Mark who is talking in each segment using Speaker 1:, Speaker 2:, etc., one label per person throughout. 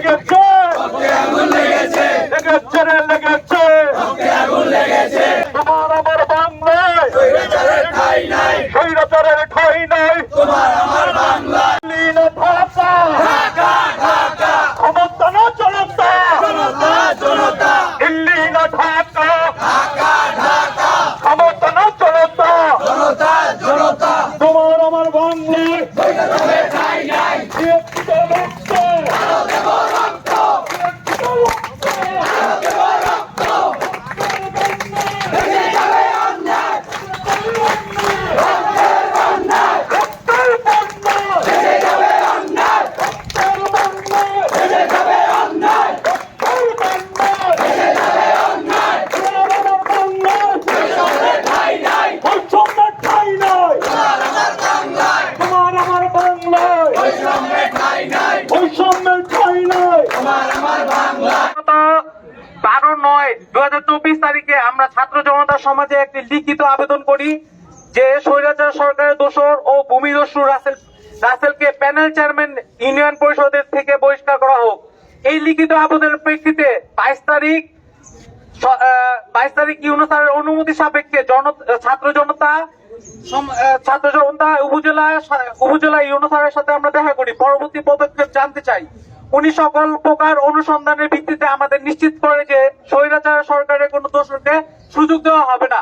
Speaker 1: Jacob. অনুমতি সাপেক্ষে ছাত্র জনতা ছাত্র জনতা উপজেলা উপজেলা ইউনুসারের সাথে আমরা দেখা করি। পরবর্তী পদক্ষেপ জানতে চাই। উনি সকল প্রকার অনুসন্ধানের ভিত্তিতে আমাদের নিশ্চিত করে যে স্বৈরাচার সরকারের কোন দোষরকে সুযোগ দেওয়া হবে না।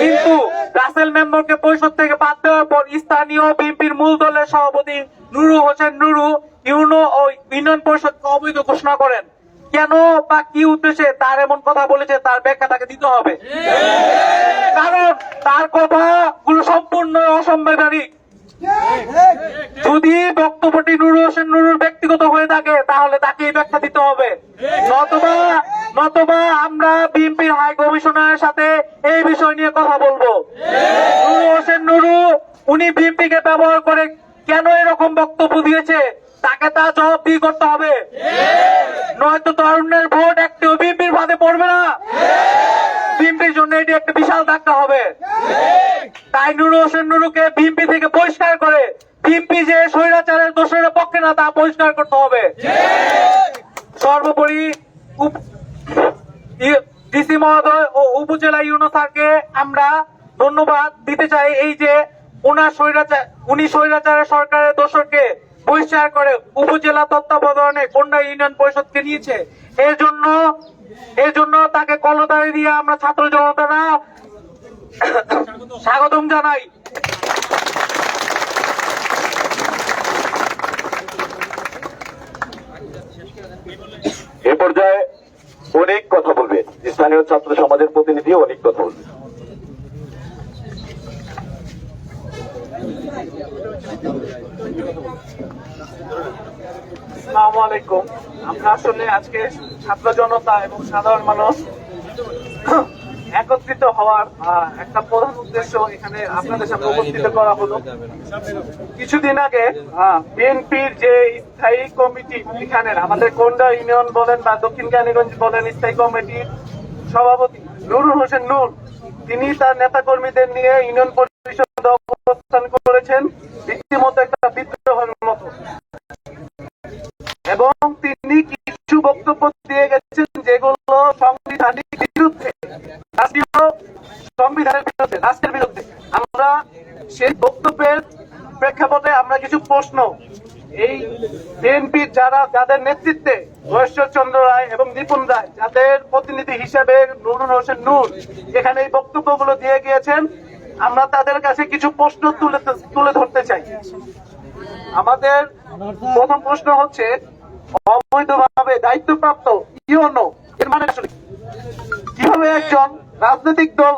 Speaker 1: কিন্তু রাসেল মেম্বারকে পরিষদ থেকে বাদ দেওয়ার পর স্থানীয় বিএনপির মূল দলের সভাপতি নুরু হোসেন নুরু ইউনো ও ইউনিয়ন পরিষদকে অবৈধ ঘোষণা করেন। কেন বা কি উদ্দেশ্যে তার এমন কথা বলেছে তার ব্যাখ্যা তাকে দিতে হবে। কারণ তার কথাগুলো সম্পূর্ণ অসাংবিধানিক যদি বক্তব্যটি নুরু হোসেন নুরুর ব্যক্তিগত হয়ে থাকে, তাহলে তাকেই ব্যাখ্যা দিতে হবে। নতবা নতবা আমরা বিএনপির হাই কমিশনারের সাথে এই বিষয় নিয়ে কথা বলব। নুরু হোসেন নুরু, উনি বিএনপিকে ব্যবহার করে কেন এরকম বক্তব্য দিয়েছে? তাকে তা জবাবদিহি করতে হবে। নয়তো তরুণের ভোট একটি বিএনপির ভাতে পড়বে না বিএনপির জন্য এটি একটা ধাক্কা হবে। তাই নুরু হোসেন নুরুকে বিএনপি থেকে বহিষ্কার করে বিএনপি যে স্বৈরাচারের দোষের পক্ষে না, তা বহিষ্কার করতে হবে। সর্বোপরি ডিসি মহোদয় ও উপজেলা ইউনো স্যারকে আমরা ধন্যবাদ দিতে চাই এই যে ওনার স্বৈরাচার, উনি স্বৈরাচারের সরকারের দোষকে বহিষ্কার করে উপজেলা তত্ত্বাবধানে কন্যা ইউনিয়ন পরিষদকে নিয়েছে। এর জন্য এর জন্য তাকে কলতারি দিয়ে আমরা ছাত্র জনতারা স্বাগতম জানাই।
Speaker 2: এ পর্যায়ে অনেক কথা বলবে স্থানীয় ছাত্র সমাজের প্রতিনিধি অনেক কথা বলবে
Speaker 1: আসসালামু আলাইকুম। আমরা আসলে আজকে ছাত্র জনতা এবং সাধারণ মানুষ একত্রিত হওয়ার একটা প্রধান উদ্দেশ্য এখানে আপনাদের সামনে উপস্থিত করা হলো। কিছুদিন আগে বিএনপির যে স্থায়ী কমিটি এখানের আমাদের কোন্ডা ইউনিয়ন বলেন বা দক্ষিণ জ্ঞানীগঞ্জ বলেন স্থায়ী কমিটির সভাপতি নুরুল হোসেন নূর তিনি তার নেতা কর্মীদের নিয়ে ইউনিয়ন পরিষদে অবস্থান করেছেন। রীতিমতো একটা বিদ্রোহের মতো। এবং তিনি কিছু বক্তব্য দিয়ে গেছেন বিরুদ্ধে রাষ্ট্রের বিরুদ্ধে। আমরা সেই বক্তব্যের প্রেক্ষাপটে আমরা কিছু প্রশ্ন। এই বিএনপির যারা, যাদের নেতৃত্বে চন্দ্র রায় এবং রায়, যাদের প্রতিনিধি হিসেবে নুরুল হোসেন নূর এখানে এই বক্তব্যগুলো দিয়ে গিয়েছেন, আমরা তাদের কাছে কিছু প্রশ্ন তুলে তুলে ধরতে চাই। আমাদের প্রথম প্রশ্ন হচ্ছে, অবৈধভাবে দায়িত্বপ্রাপ্ত ইউনো এর মানে আসলে কীভাবে একজন রাজনৈতিক দল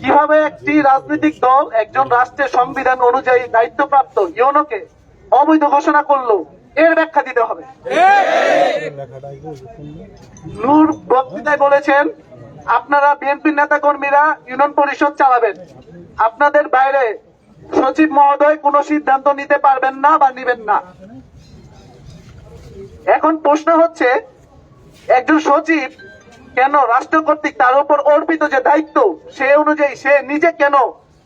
Speaker 1: কীভাবে একটি রাজনৈতিক দল, একজন রাষ্ট্রের সংবিধান অনুযায়ী দায়িত্বপ্রাপ্ত ইউনোকে অবৈধ ঘোষণা করল, এর ব্যাখ্যা দিতে হবে। নূর বক্তৃতায় বলেছেন, আপনারা বিএনপির নেতা কর্মীরা ইউনিয়ন পরিষদ চালাবেন। আপনাদের বাইরে সচিব মহোদয় কোনো সিদ্ধান্ত নিতে পারবেন না বা নিবেন না। এখন প্রশ্ন হচ্ছে, একজন সচিব কেন রাষ্ট্র কর্তৃক তার উপর অর্পিত যে দায়িত্ব, সে অনুযায়ী সে নিজে কেন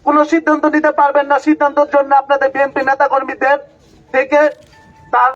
Speaker 1: কোনো সিদ্ধান্ত নিতে পারবেন না? সিদ্ধান্তের জন্য আপনাদের বিএনপি নেতা কর্মীদের থেকে তার